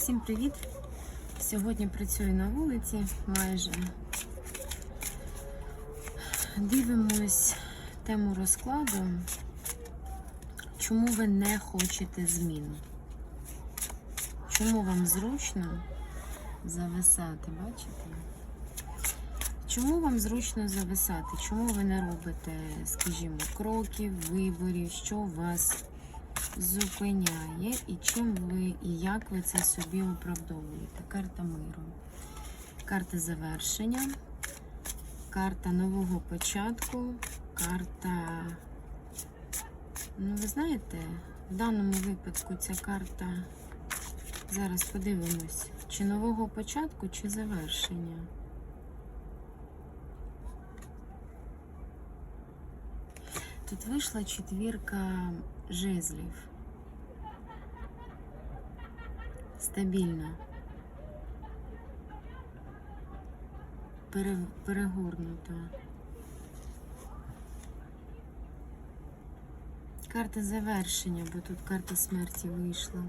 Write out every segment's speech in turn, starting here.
Всім привіт! Сьогодні працюю на вулиці майже. Дивимось тему розкладу. Чому ви не хочете змін? Чому вам зручно зависати, бачите? Чому вам зручно зависати? Чому ви не робите, скажімо, кроків, виборів, що вас зупиняє і чим ви і як ви це собі оправдовуєте? Карта миру, карта завершення, карта нового початку, карта. Ну, ви знаєте, в даному випадку ця карта. Зараз подивимось, чи нового початку, чи завершення. Тут вийшла четвірка жезлів. Стабільно. Пере, перегорнуто. Карта завершення, бо тут карта смерті вийшла.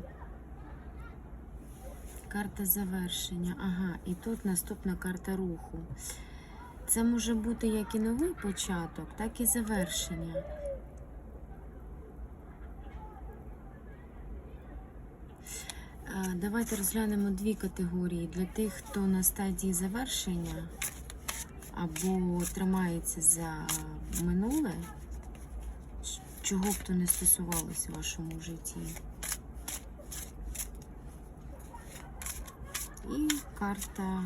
Карта завершення. Ага, і тут наступна карта руху. Це може бути як і новий початок, так і завершення. Давайте розглянемо дві категорії для тих, хто на стадії завершення або тримається за минуле, чого б то не стосувалося в вашому житті. І карта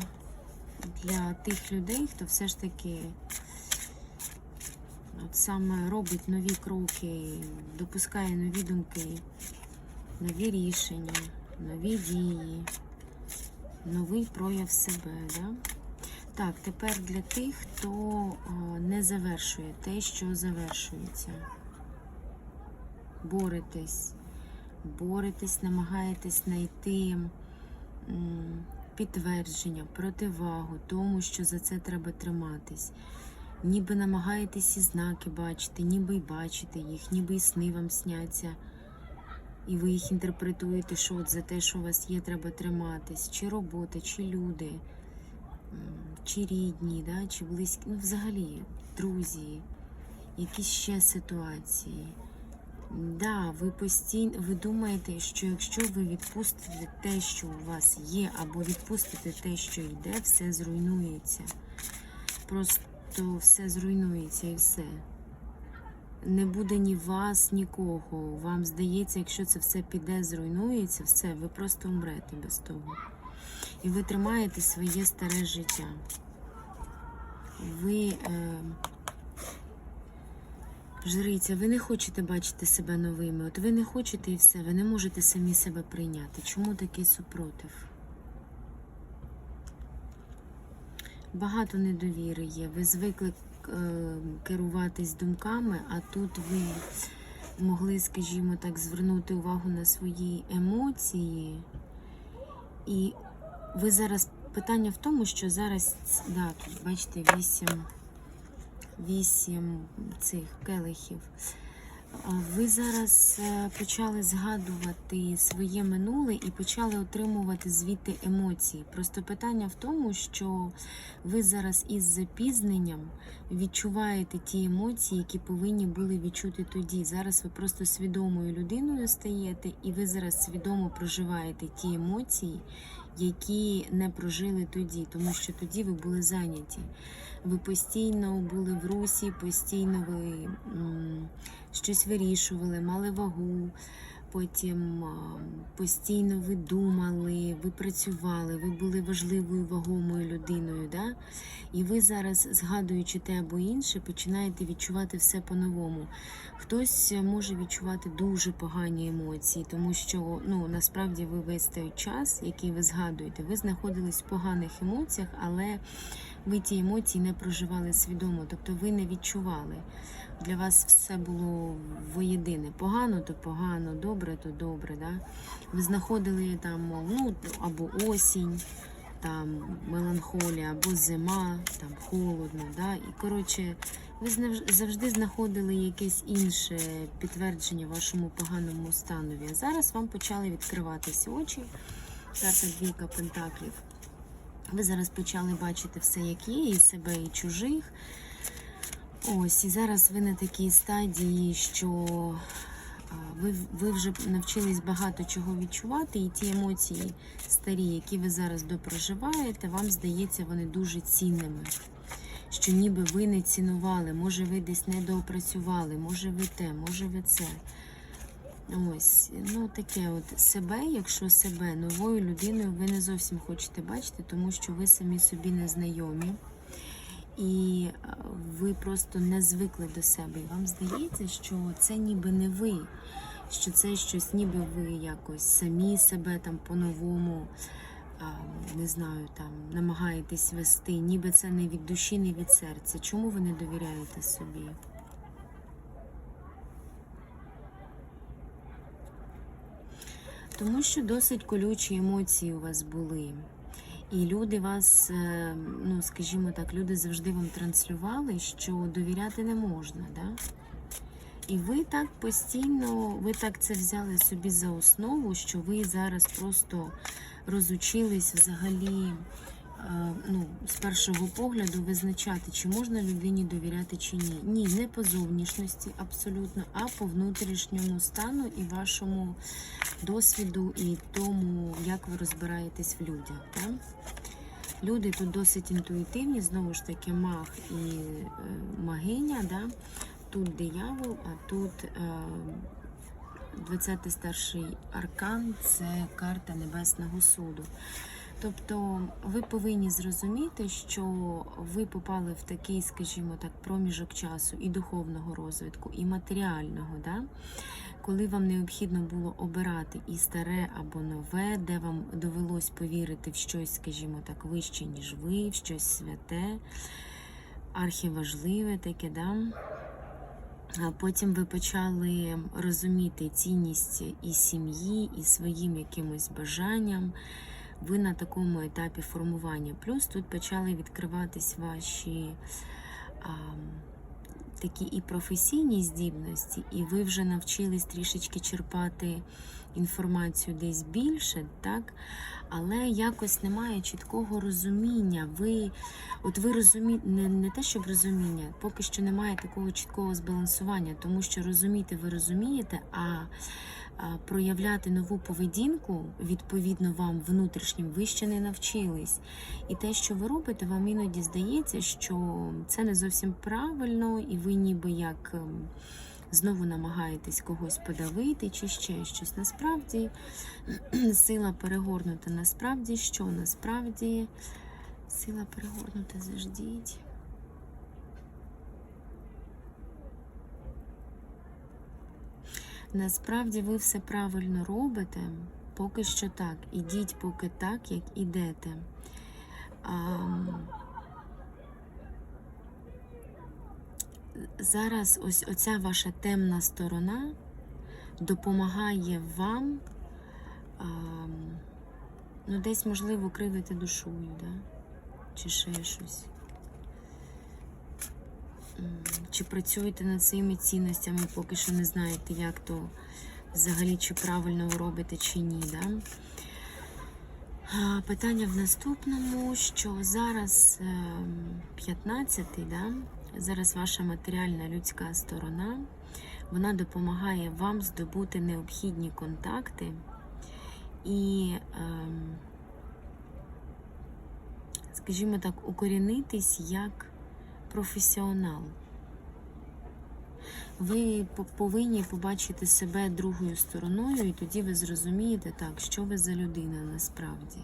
для тих людей, хто все ж таки от саме робить нові кроки, допускає нові думки, нові рішення, нові дії, новий прояв себе. Да? Так, тепер для тих, хто не завершує те, що завершується. Боретесь, боретесь, намагаєтесь знайти підтвердження, противагу тому, що за це треба триматись. Ніби намагаєтесь і знаки бачити, ніби й бачите їх, ніби і сни вам сняться. І ви їх інтерпретуєте, що от за те, що у вас є, треба триматись, чи робота, чи люди, чи рідні, да, чи близькі, ну взагалі друзі, якісь ще ситуації. Да, ви постійно ви думаєте, що якщо ви відпустите те, що у вас є, або відпустите те, що йде, все зруйнується. Просто все зруйнується і все. Не буде ні вас, нікого. Вам здається, якщо це все піде, зруйнується, все, ви просто умрете без того. І ви тримаєте своє старе життя. Ви. Е, Жриця, ви не хочете бачити себе новими. От ви не хочете і все, ви не можете самі себе прийняти. Чому такий супротив? Багато недовіри є. Ви звикли керуватись думками, а тут ви могли, скажімо так, звернути увагу на свої емоції. І ви зараз питання в тому, що зараз, да, тут бачите, вісім вісім цих келихів. Ви зараз е, почали згадувати своє минуле і почали отримувати звідти емоції. Просто питання в тому, що ви зараз із запізненням відчуваєте ті емоції, які повинні були відчути тоді. Зараз ви просто свідомою людиною стаєте, і ви зараз свідомо проживаєте ті емоції, які не прожили тоді, тому що тоді ви були зайняті. Ви постійно були в русі, постійно ви щось вирішували, мали вагу. Потім постійно ви думали, ви працювали, ви були важливою вагомою людиною. Да? І ви зараз, згадуючи те або інше, починаєте відчувати все по-новому. Хтось може відчувати дуже погані емоції, тому що ну, насправді ви весь той час, який ви згадуєте, ви знаходились в поганих емоціях, але ви ті емоції не проживали свідомо, тобто ви не відчували. Для вас все було воєдине. Погано, то погано, добре, то добре. Да? Ви знаходили там ну, або осінь, там меланхолія, або зима, там холодно. Да? І коротше, ви завжди знаходили якесь інше підтвердження вашому поганому станові. А зараз вам почали відкриватися очі. карта двійка пентаклів. Ви зараз почали бачити все, як є, і себе, і чужих. Ось, і зараз ви на такій стадії, що ви, ви вже навчились багато чого відчувати, і ті емоції старі, які ви зараз допроживаєте, вам здається, вони дуже цінними. Що ніби ви не цінували, може ви десь не доопрацювали, може ви те, може ви це. Ось, ну таке от себе, якщо себе новою людиною ви не зовсім хочете бачити, тому що ви самі собі не знайомі. І ви просто не звикли до себе. І вам здається, що це ніби не ви, що це щось, ніби ви якось самі себе там по-новому, не знаю, там намагаєтесь вести, ніби це не від душі, не від серця. Чому ви не довіряєте собі? Тому що досить колючі емоції у вас були. І люди вас, е, ну скажімо так, люди завжди вам транслювали, що довіряти не можна. Да? І ви так постійно, ви так це взяли собі за основу, що ви зараз просто розучились взагалі ну, з першого погляду визначати, чи можна людині довіряти чи ні. Ні, не по зовнішності абсолютно, а по внутрішньому стану і вашому досвіду, і тому, як ви розбираєтесь в людях. Так? Люди тут досить інтуїтивні, знову ж таки, маг і е, магиня. Да? Тут диявол, а тут е, 20-й старший аркан це карта Небесного суду. Тобто ви повинні зрозуміти, що ви попали в такий, скажімо так, проміжок часу і духовного розвитку, і матеріального, да? коли вам необхідно було обирати і старе або нове, де вам довелось повірити в щось, скажімо так, вище, ніж ви, в щось святе, архіважливе таке, да? Потім ви почали розуміти цінність і сім'ї, і своїм якимось бажанням. Ви на такому етапі формування. Плюс тут почали відкриватись ваші а, такі і професійні здібності, і ви вже навчились трішечки черпати інформацію десь більше, так? Але якось немає чіткого розуміння. Ви, от ви розумієте, не, не те, щоб розуміння, поки що немає такого чіткого збалансування, тому що розуміти ви розумієте, а а, проявляти нову поведінку відповідно вам внутрішнім ви ще не навчились. І те, що ви робите, вам іноді здається, що це не зовсім правильно, і ви ніби як ем, знову намагаєтесь когось подавити чи ще щось. Насправді сила перегорнута. Насправді що? Насправді сила перегорнута, заждіть. Насправді ви все правильно робите, поки що так. Ідіть поки так, як ідете. А, зараз ось оця ваша темна сторона допомагає вам а, ну, десь, можливо, кривити душою, да? чи ще щось. Чи працюєте над своїми цінностями, поки що не знаєте, як то взагалі, чи правильно ви робите, чи ні. Да? Питання в наступному, що зараз 15-й, да? зараз ваша матеріальна людська сторона, вона допомагає вам здобути необхідні контакти і, ем, скажімо так, укорінитись як професіонал. Ви повинні побачити себе другою стороною, і тоді ви зрозумієте, так, що ви за людина насправді.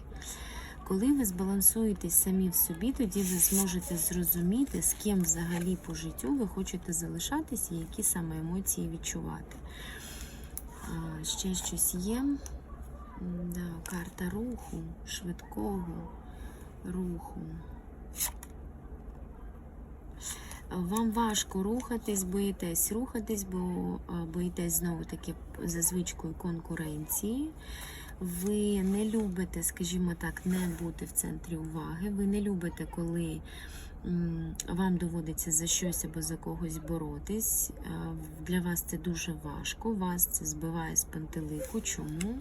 Коли ви збалансуєтесь самі в собі, тоді ви зможете зрозуміти, з ким взагалі по життю ви хочете залишатися і які саме емоції відчувати. А, ще щось є. Да, карта руху, швидкого руху. Вам важко рухатись, боїтесь рухатись, бо боїтесь знову таки за звичкою конкуренції. Ви не любите, скажімо так, не бути в центрі уваги. Ви не любите, коли вам доводиться за щось або за когось боротись. Для вас це дуже важко. Вас це збиває з пантелику. Чому?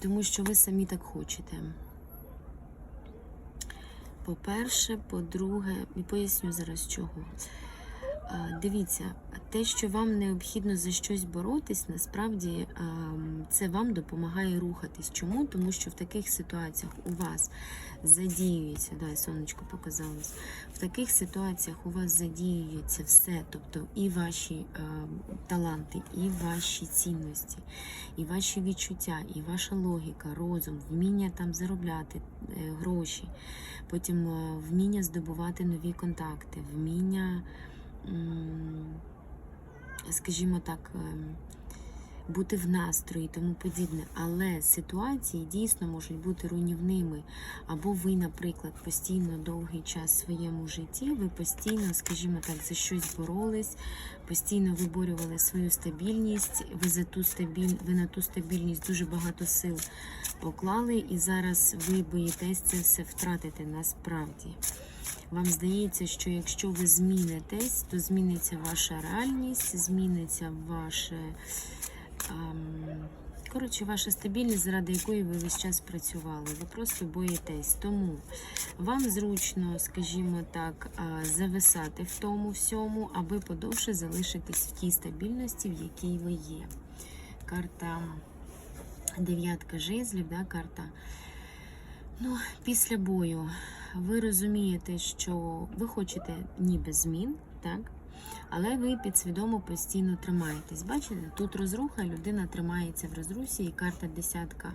Тому що ви самі так хочете. По-перше, по-друге, і поясню зараз чого. Дивіться, те, що вам необхідно за щось боротись, насправді це вам допомагає рухатись. Чому? Тому що в таких ситуаціях у вас задіюється, да, сонечко показалось, в таких ситуаціях у вас задіюється все, тобто і ваші таланти, і ваші цінності, і ваші відчуття, і ваша логіка, розум, вміння там заробляти е, гроші, потім е, вміння здобувати нові контакти, вміння скажімо так, ем, бути в настрої тому подібне. Але ситуації дійсно можуть бути руйнівними. Або ви, наприклад, постійно довгий час в своєму житті, ви постійно, скажімо так, за щось боролись, постійно виборювали свою стабільність, ви за ту стабіль... ви на ту стабільність дуже багато сил поклали, і зараз ви боїтесь це все втратити насправді. Вам здається, що якщо ви змінитесь, то зміниться ваша реальність, зміниться ваше. ем, Коротше, ваша стабільність, заради якої ви весь час працювали. Ви просто боїтесь. Тому вам зручно, скажімо так, зависати в тому всьому, аби подовше залишитись в тій стабільності, в якій ви є. Карта дев'ятка жезлів, да, карта. Ну, після бою ви розумієте, що ви хочете ніби змін, так? Але ви підсвідомо постійно тримаєтесь. Бачите, тут розруха, людина тримається в розрусі, і карта десятка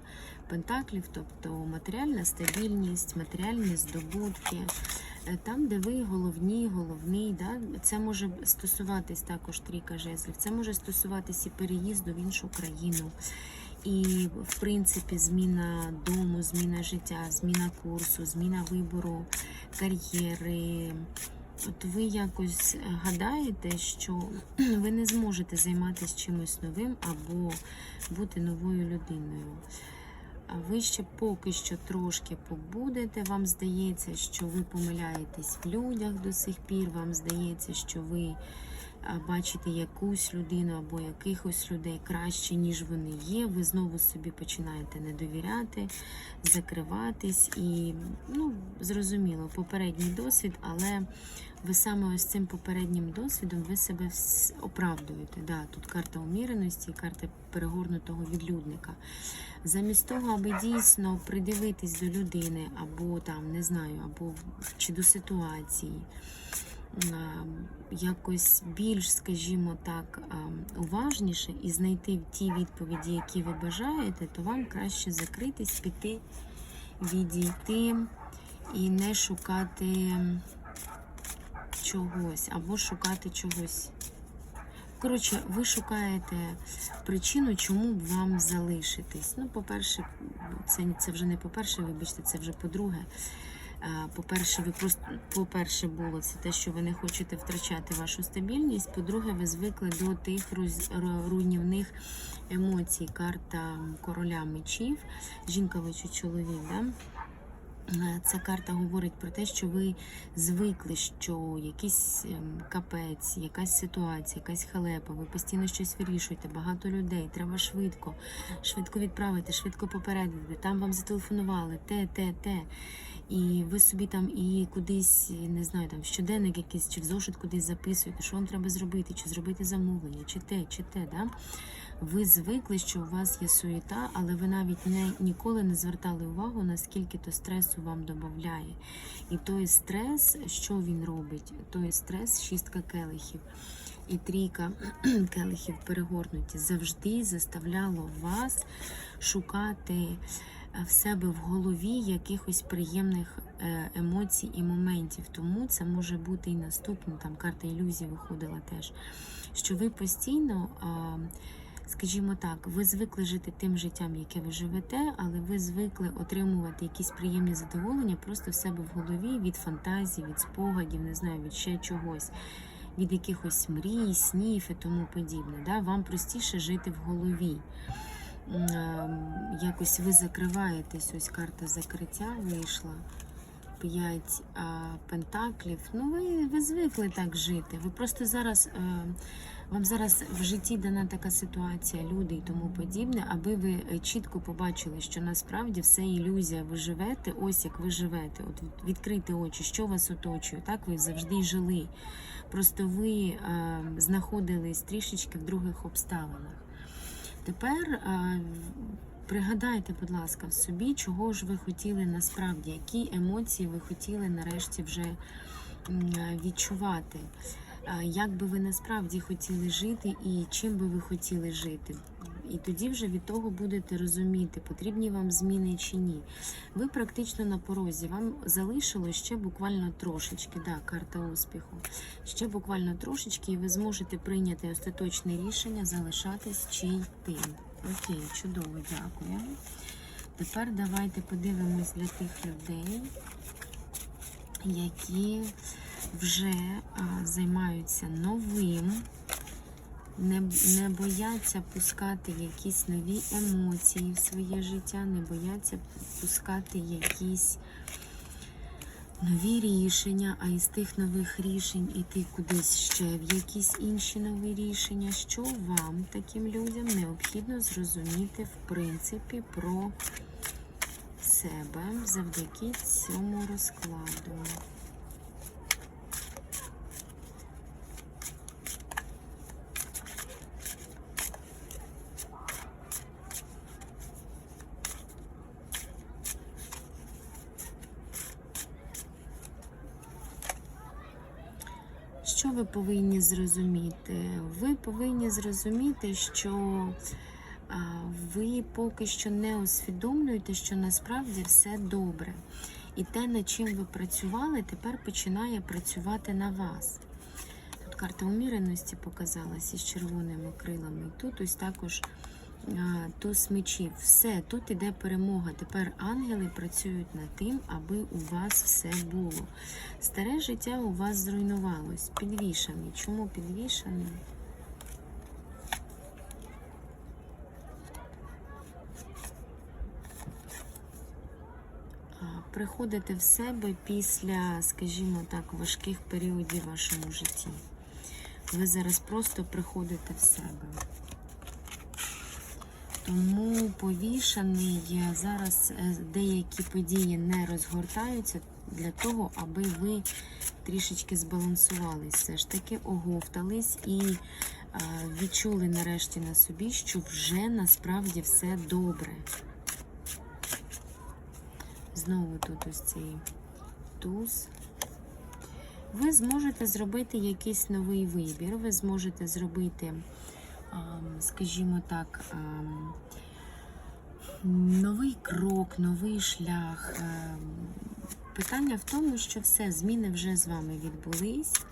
пентаклів, тобто матеріальна стабільність, матеріальні здобутки. Е, Там, де ви головні, головний, да? це може стосуватись також трійка жезлів, це може стосуватись і переїзду в іншу країну. І, в принципі, зміна дому, зміна життя, зміна курсу, зміна вибору, кар'єри. От ви якось гадаєте, що ви не зможете займатися чимось новим або бути новою людиною. А ви ще поки що трошки побудете. Вам здається, що ви помиляєтесь в людях до сих пір. Вам здається, що ви бачите якусь людину або якихось людей краще, ніж вони є. Ви знову собі починаєте не довіряти, закриватись і, ну, зрозуміло, попередній досвід, але ви саме ось цим попереднім досвідом ви себе оправдуєте. Да, тут карта уміреності, карта перегорнутого відлюдника. Замість того, аби дійсно придивитись до людини, або там не знаю, або чи до ситуації, якось більш, скажімо так, уважніше і знайти ті відповіді, які ви бажаєте, то вам краще закритись, піти, відійти і не шукати чогось, або шукати чогось. Коротше, ви шукаєте причину, чому б вам залишитись. Ну, по-перше, це, це вже не по-перше, вибачте, це вже по-друге. По-перше, ви просто по-перше було це те, що ви не хочете втрачати вашу стабільність. По-друге, ви звикли до тих руз- руйнівних емоцій. Карта короля мечів, жінка ви чоловік, да? Е, Ця карта говорить про те, що ви звикли, що якийсь ем, капець, якась ситуація, якась халепа, ви постійно щось вирішуєте, багато людей, треба швидко, швидко відправити, швидко попередити. Там вам зателефонували, те, те, те. І ви собі там і кудись, не знаю, там щоденник якийсь, чи в зошит кудись записуєте, що вам треба зробити, чи зробити замовлення, чи те, чи те. Да? Ви звикли, що у вас є суєта, але ви навіть не, ніколи не звертали увагу, наскільки то стресу вам додає. І той стрес, що він робить? Той стрес, шістка келихів і трійка келихів перегорнуті, завжди заставляло вас шукати е, в себе в голові якихось приємних е, емоцій і моментів. Тому це може бути і наступне, там карта ілюзії виходила теж, що ви постійно. Скажімо так, ви звикли жити тим життям, яке ви живете, але ви звикли отримувати якісь приємні задоволення просто в себе в голові від фантазій, від спогадів, не знаю, від ще чогось, від якихось мрій, снів і тому подібне. Да? Вам простіше жити в голові. Ем, Якось ви закриваєтесь, ось карта закриття вийшла. П'ять пентаклів. Ну, ви, ви звикли так жити. Ви просто зараз. Е, вам зараз в житті дана така ситуація, люди і тому подібне, аби ви е, чітко побачили, що насправді все ілюзія. Ви живете, ось як ви живете. От від- відкрийте очі, що вас оточує. Так ви завжди жили. Просто ви е, знаходились трішечки в других обставинах. Тепер пригадайте, будь ласка, в собі, чого ж ви хотіли насправді, які емоції ви хотіли нарешті вже відчувати. Як би ви насправді хотіли жити і чим би ви хотіли жити. І тоді вже від того будете розуміти, потрібні вам зміни чи ні. Ви практично на порозі. Вам залишилось ще буквально трошечки, да, карта успіху. Ще буквально трошечки, і ви зможете прийняти остаточне рішення, залишатись чи йти. Окей, чудово, дякую. Тепер давайте подивимось для тих людей, які вже а, займаються новим, не, не бояться пускати якісь нові емоції в своє життя, не бояться пускати якісь нові рішення, а із тих нових рішень іти кудись ще в якісь інші нові рішення. Що вам, таким людям, необхідно зрозуміти в принципі про себе завдяки цьому розкладу. Що ви повинні зрозуміти? Ви повинні зрозуміти, що ви поки що не усвідомлюєте, що насправді все добре. І те, над чим ви працювали, тепер починає працювати на вас. Тут карта уміреності показалася з червоними крилами. Тут ось також туз мечів. Все, тут іде перемога. Тепер ангели працюють над тим, аби у вас все було. Старе життя у вас зруйнувалось. Підвішений. Чому підвішений? А, Приходите в себе після, скажімо так, важких періодів вашому житті. Ви зараз просто приходите в себе. Тому повішаний е, зараз е, деякі події не розгортаються для того, аби ви трішечки збалансувались, все ж таки оговтались і е, відчули нарешті на собі, що вже насправді все добре. Знову тут ось цей туз. Ви зможете зробити якийсь новий вибір, ви зможете зробити, скажімо так, новий крок, новий шлях. Ем, Питання в тому, що все, зміни вже з вами відбулись.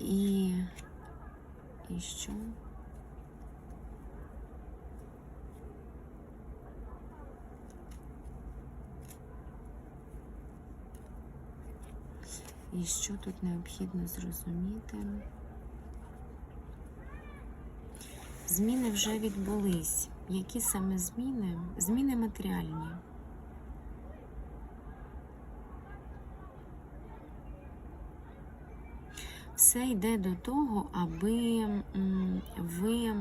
І, і що? І що тут необхідно зрозуміти? Зміни вже відбулись. Які саме зміни? Зміни матеріальні. Все йде до того, аби ви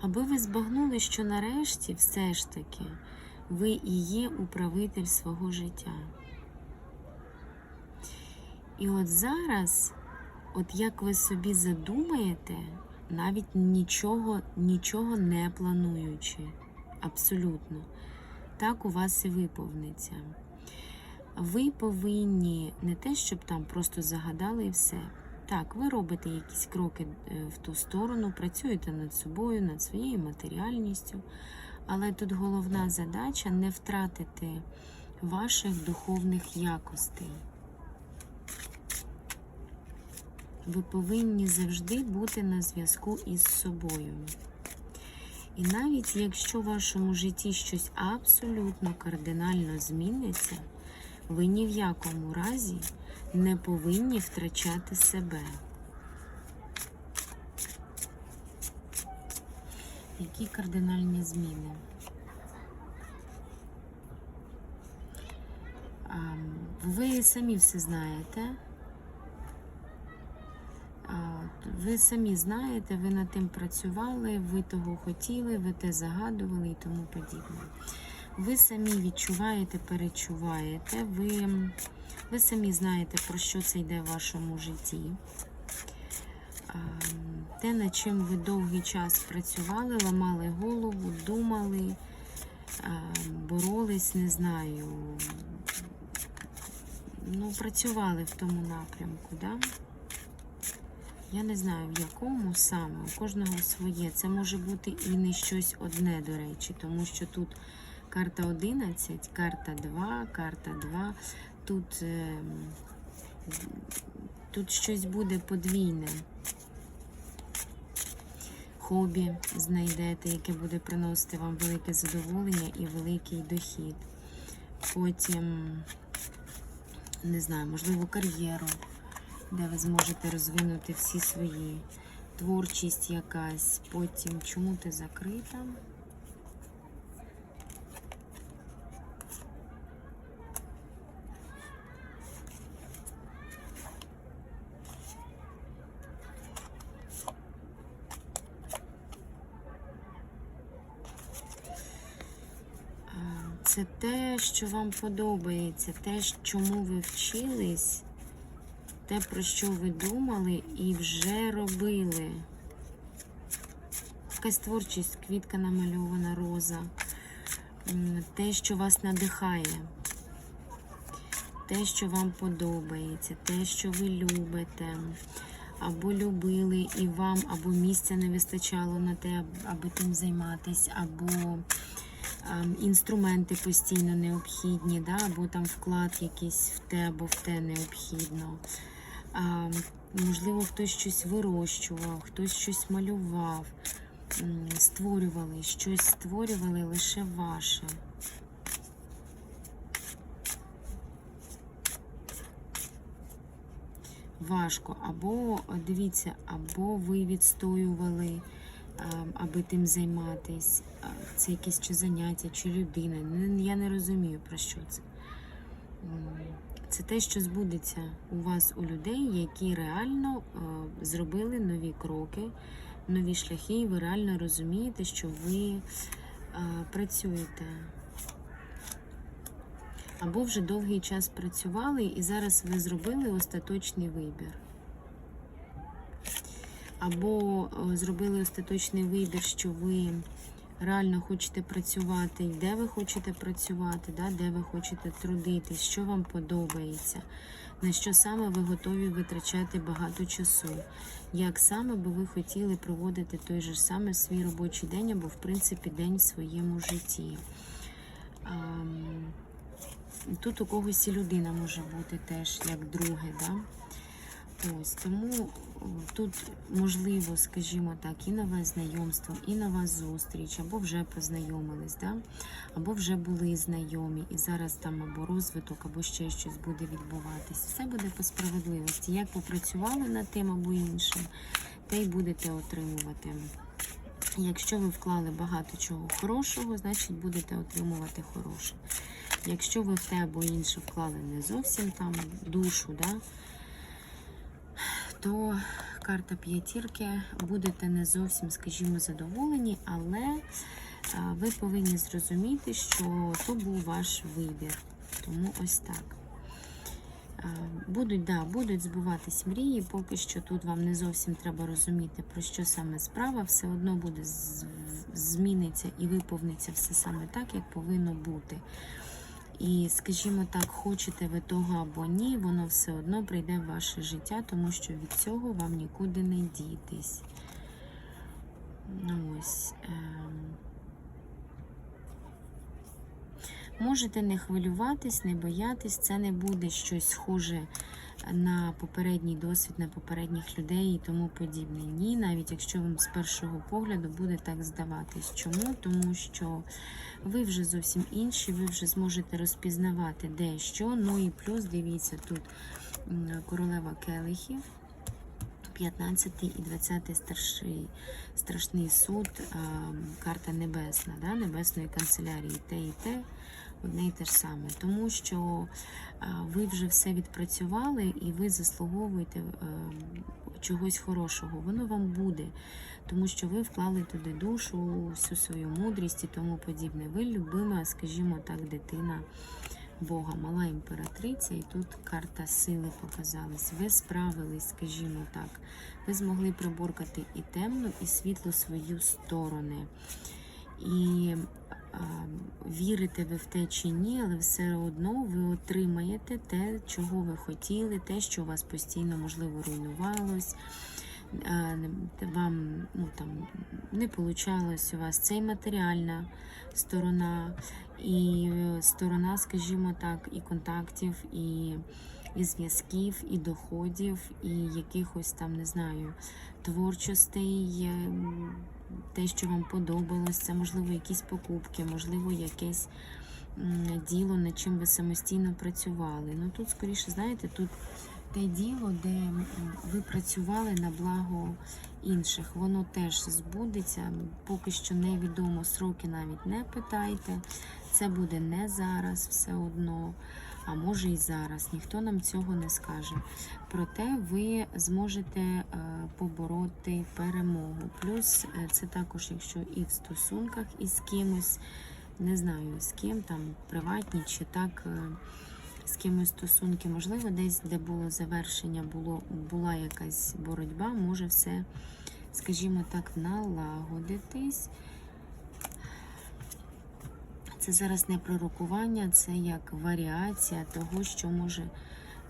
аби ви збагнули, що нарешті все ж таки ви і є управитель свого життя. І от зараз, от як ви собі задумаєте, навіть нічого, нічого не плануючи, абсолютно, так у вас і виповниться. Ви повинні не те, щоб там просто загадали і все. Так, ви робите якісь кроки е, в ту сторону, працюєте над собою, над своєю матеріальністю, але тут головна задача не втратити ваших духовних якостей. Ви повинні завжди бути на зв'язку із собою. І навіть якщо в вашому житті щось абсолютно кардинально зміниться, ви ні в якому разі не повинні втрачати себе. Які кардинальні зміни? Ви самі все знаєте. Ви самі знаєте, ви над тим працювали, ви того хотіли, ви те загадували і тому подібне. Ви самі відчуваєте, перечуваєте, ви, ви самі знаєте, про що це йде в вашому житті. А, Те, над чим ви довгий час працювали, ламали голову, думали, боролись, не знаю. Ну, працювали в тому напрямку, да? Я не знаю, в якому саме. У кожного своє. Це може бути і не щось одне, до речі, тому що тут карта 11, карта 2, карта 2. Тут, е, тут щось буде подвійне. Хобі знайдете, яке буде приносити вам велике задоволення і великий дохід. Потім, не знаю, можливо, кар'єру де ви зможете розвинути всі свої творчість якась. Потім чому ти закрита? А, Це те, що вам подобається, те, чому ви вчились те, про що ви думали і вже робили. Якась творчість, квітка намальована, роза. Те, що вас надихає. Те, що вам подобається, те, що ви любите, або любили і вам, або місця не вистачало на те, аби тим займатися, або ем, інструменти постійно необхідні, да? або там вклад якийсь в те, або в те необхідно. А, можливо, хтось щось вирощував, хтось щось малював, створювали, щось створювали лише ваше. Важко. Або, дивіться, або ви відстоювали, аби тим займатись. Це якесь чи заняття, чи людина. Я не розумію, про що це. Це те, що збудеться у вас у людей, які реально е, зробили нові кроки, нові шляхи, і ви реально розумієте, що ви е, працюєте. Або вже довгий час працювали, і зараз ви зробили остаточний вибір. Або зробили остаточний вибір, що ви реально хочете працювати, де ви хочете працювати, да, де ви хочете трудитись, що вам подобається, на що саме ви готові витрачати багато часу, як саме би ви хотіли проводити той же саме свій робочий день або, в принципі, день в своєму житті. Ам, Тут у когось і людина може бути теж як друге, да? Ось тому тут можливо, скажімо так, і нове знайомство, і нова зустріч, або вже познайомились, да? або вже були знайомі, і зараз там або розвиток, або ще щось буде відбуватись. Все буде по справедливості. Як попрацювали над тим або іншим, те й будете отримувати. Якщо ви вклали багато чого хорошого, значить будете отримувати хороше. Якщо ви в те або інше вклали не зовсім там душу, да, то карта п'ятірки будете не зовсім, скажімо, задоволені, але ви повинні зрозуміти, що то був ваш вибір. Тому ось так. Будуть, да, будуть збуватись мрії, поки що тут вам не зовсім треба розуміти, про що саме справа, все одно буде зміниться і виповниться все саме так, як повинно бути. І, скажімо так, хочете ви того або ні, воно все одно прийде в ваше життя, тому що від цього вам нікуди не дітись. Ну ось. Ем... Можете не хвилюватись, не боятись, це не буде щось схоже на попередній досвід, на попередніх людей і тому подібне. Ні, навіть якщо вам з першого погляду буде так здаватись. Чому? Тому що ви вже зовсім інші, ви вже зможете розпізнавати де що. Ну і плюс, дивіться, тут королева келихів, 15 і 20 старший, страшний суд, карта небесна, да, небесної канцелярії, те і те, одне і те ж саме. Тому що ви вже все відпрацювали і ви заслуговуєте е, чогось хорошого. Воно вам буде, тому що ви вклали туди душу, всю свою мудрість і тому подібне. Ви любима, скажімо так, дитина. Бога, мала імператриця, і тут карта сили показалась. Ви справились, скажімо так. Ви змогли приборкати і темну, і світлу свою сторони. І вірите ви в те чи ні, але все одно ви отримаєте те, чого ви хотіли, те, що у вас постійно, можливо, руйнувалось. Вам ну, там, не получалось у вас це і матеріальна сторона, і е, сторона, скажімо так, і контактів, і, і зв'язків, і доходів, і якихось там, не знаю, творчостей, е, м, те, що вам подобалось, це можливо якісь покупки, можливо, якесь діло, над чим ви самостійно працювали. Ну тут, скоріше, знаєте, тут те діло, де ви працювали на благо інших, воно теж збудеться. Поки що невідомо, сроки навіть не питайте. Це буде не зараз все одно, а може і зараз. Ніхто нам цього не скаже. Проте ви зможете е, побороти перемогу. Плюс е, це також, якщо і в стосунках із кимось, не знаю з ким там приватні чи так. е, З кимось стосунки, можливо, десь, де було завершення, було, була якась боротьба, може все, скажімо так, налагодитись. Це зараз не пророкування, це як варіація того, що може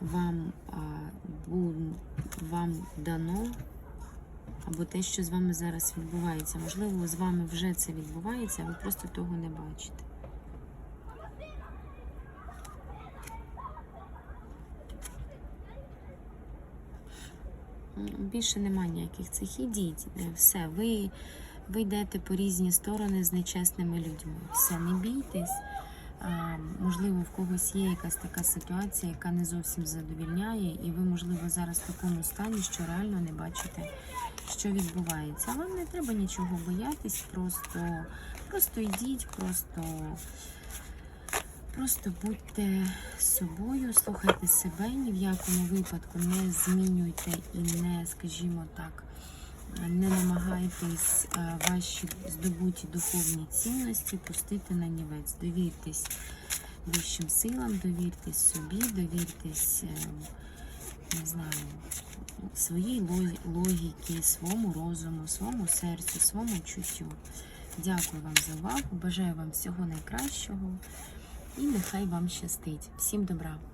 вам, а, бу, вам дано, або те, що з вами зараз відбувається. Можливо, з вами вже це відбувається, а ви просто того не бачите. Більше немає ніяких цих ідіть. Е, Все, ви, ви йдете по різні сторони з нечесними людьми. Все, не бійтесь. Можливо, в когось є якась така ситуація, яка не зовсім задовільняє, і ви, можливо, зараз в такому стані, що реально не бачите, що відбувається. Вам не треба нічого боятись, просто, просто йдіть, просто. Просто будьте собою, слухайте себе, ні в якому випадку не змінюйте і не, скажімо так, не намагайтесь е, ваші здобуті духовні цінності пустити на нівець. Довіртесь вищим силам, довіртесь собі, довіртесь, е, не знаю, своїй логіки, своєму розуму, своєму серцю, своєму чуттю. Дякую вам за увагу. Бажаю вам всього найкращого і нехай вам щастить. Всім добра!